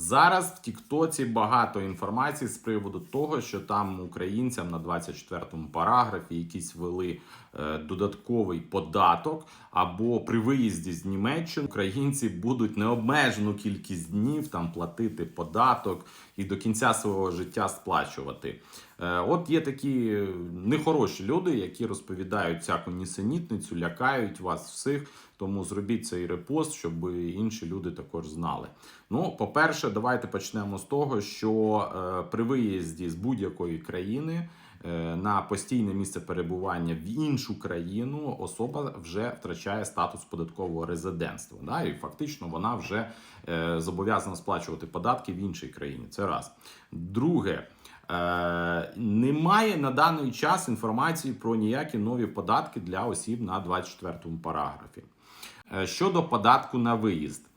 Зараз в Тіктоці багато інформації з приводу того, що там українцям на 24-му параграфі якісь ввели е, додатковий податок, або при виїзді з Німеччини українці будуть необмежену кількість днів там платити податок і до кінця свого життя сплачувати. Е, От є такі нехороші люди, які розповідають всяку нісенітницю, лякають вас всіх. Тому зробіть цей репост, щоб інші люди також знали. Ну, давайте почнемо з того, що е, при виїзді з будь-якої країни е, на постійне місце перебування в іншу країну особа вже втрачає статус податкового резидентства. Да? І фактично вона вже е, зобов'язана сплачувати податки в іншій країні. Це раз. Друге. Е, немає на даний час інформації про ніякі нові податки для осіб на 24 му параграфі. Е, Щодо податку на виїзд.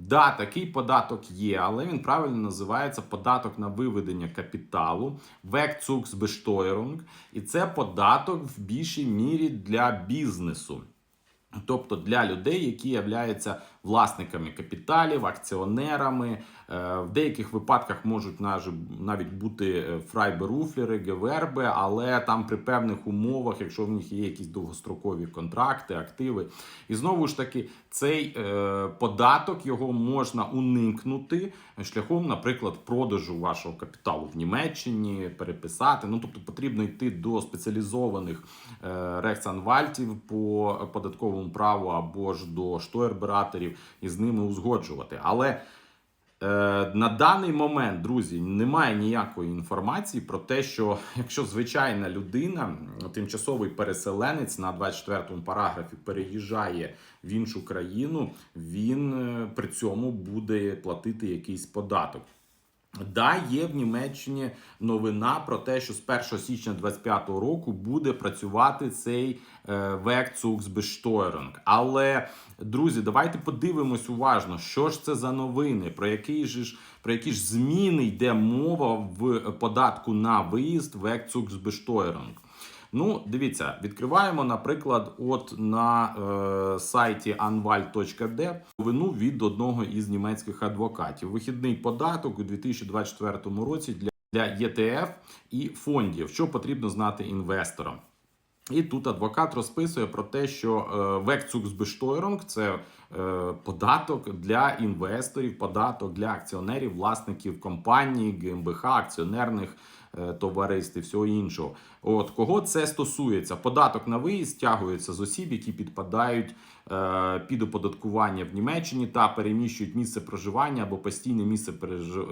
Да, такий податок є, але він правильно називається податок на виведення капіталу, Wegzugsbesteuerung, і це податок в більшій мірі для бізнесу. Тобто для людей, які являються власниками капіталів, акціонерами, Е, в деяких випадках можуть навіть бути е, фрайберуфлери, геверби, але там при певних умовах, якщо в них є якісь довгострокові контракти, активи. І знову ж таки, цей е, податок його можна уникнути шляхом, наприклад, продажу вашого капіталу в Німеччині, переписати. Ну тобто потрібно йти до спеціалізованих рехтсанвальтів по податковому праву або ж до штойрбераторів і з ними узгоджувати. Але Е, на даний момент, друзі, немає ніякої інформації про те, що якщо звичайна людина, тимчасовий переселенець на 24-му параграфі переїжджає в іншу країну, він е, при цьому буде платити якийсь податок. Да, є в Німеччині новина про те, що з 1 січня 2025 року буде працювати цей Векцуксбештойринг. Wegzugsbesteuerung. Але, друзі, давайте подивимось уважно, що ж це за новини, про які ж про які ж зміни йде мова в податку на виїзд Wegzugsbesteuerung. Ну, дивіться, відкриваємо, наприклад, от на е, сайті anwalt.de новину від одного із німецьких адвокатів. Вихідний податок у 2024 році для, для ЄТФ і фондів, що потрібно знати інвесторам. І тут адвокат розписує про те, що Wegzugsbesteuerung – це е, податок для інвесторів, податок для акціонерів, власників компаній, ГМБХ, акціонерних е, товариств і всього іншого. От кого це стосується? Податок на виїзд стягується з осіб, які підпадають е, під оподаткування в Німеччині та переміщують місце проживання або постійне місце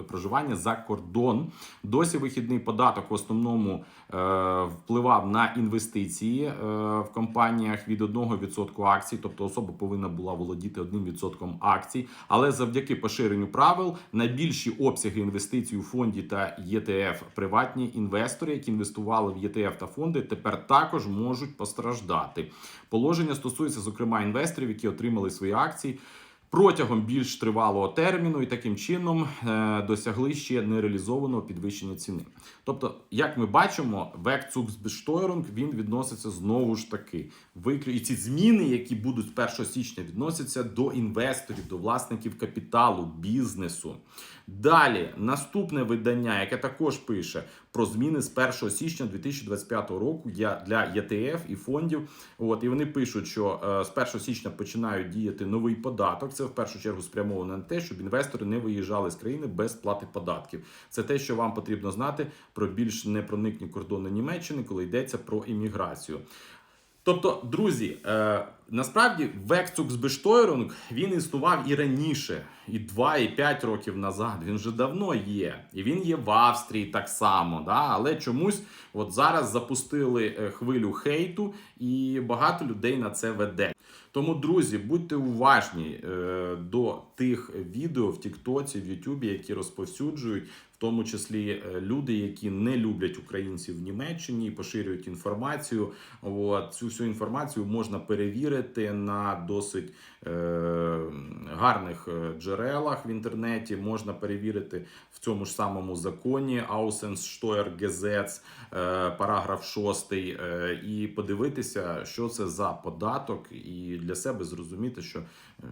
проживання за кордон. Досі вихідний податок в основному е, впливав на інвестиції е, в компаніях від 1% акцій, тобто особа повинна була володіти 1% акцій. Але завдяки поширенню правил найбільші обсяги інвестицій у фонді та ЄТФ приватні інвестори, які інвестували в ЄТФ та фонди, тепер також можуть постраждати. Положення стосується, зокрема, інвесторів, які отримали свої акції. Протягом більш тривалого терміну і таким чином е, досягли ще нереалізованого підвищення ціни. Тобто, як ми бачимо, Wegzugsbesteuerung, він відноситься знову ж таки виклю... і ці зміни, які будуть з 1 січня, відносяться до інвесторів, до власників капіталу, бізнесу. Далі наступне видання, яке також пише про зміни з 1 січня 2025 року я- для ЄТФ і фондів. От і вони пишуть, що е, з 1 січня починають діяти новий податок. Це в першу чергу спрямовано на те, щоб інвестори не виїжджали з країни без сплати податків. Це те, що вам потрібно знати про більш непроникні кордони Німеччини, коли йдеться про імміграцію. Тобто, друзі, е, насправді Wegzugsbesteuerung, він існував і раніше, і 2, і 5 років назад. Він вже давно є. І він є в Австрії так само. Да? Але чомусь от зараз запустили е, хвилю хейту, і багато людей на це веде. Тому, друзі, будьте уважні е, до тих відео в Тіктоці, в Ютубі, які розповсюджують, в тому числі е, люди, які не люблять українців в Німеччині, поширюють інформацію. От, цю всю інформацію можна перевірити на досить е, гарних е, джерелах в інтернеті. Можна перевірити в цьому ж самому законі Aussenssteuergesetz, е, параграф 6, е, і подивитися, що це за податок, і для себе зрозуміти, що. е,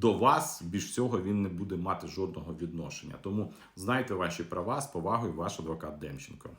до вас більш цього він не буде мати жодного відношення. Тому знайте ваші права з повагою, ваш адвокат Демченко.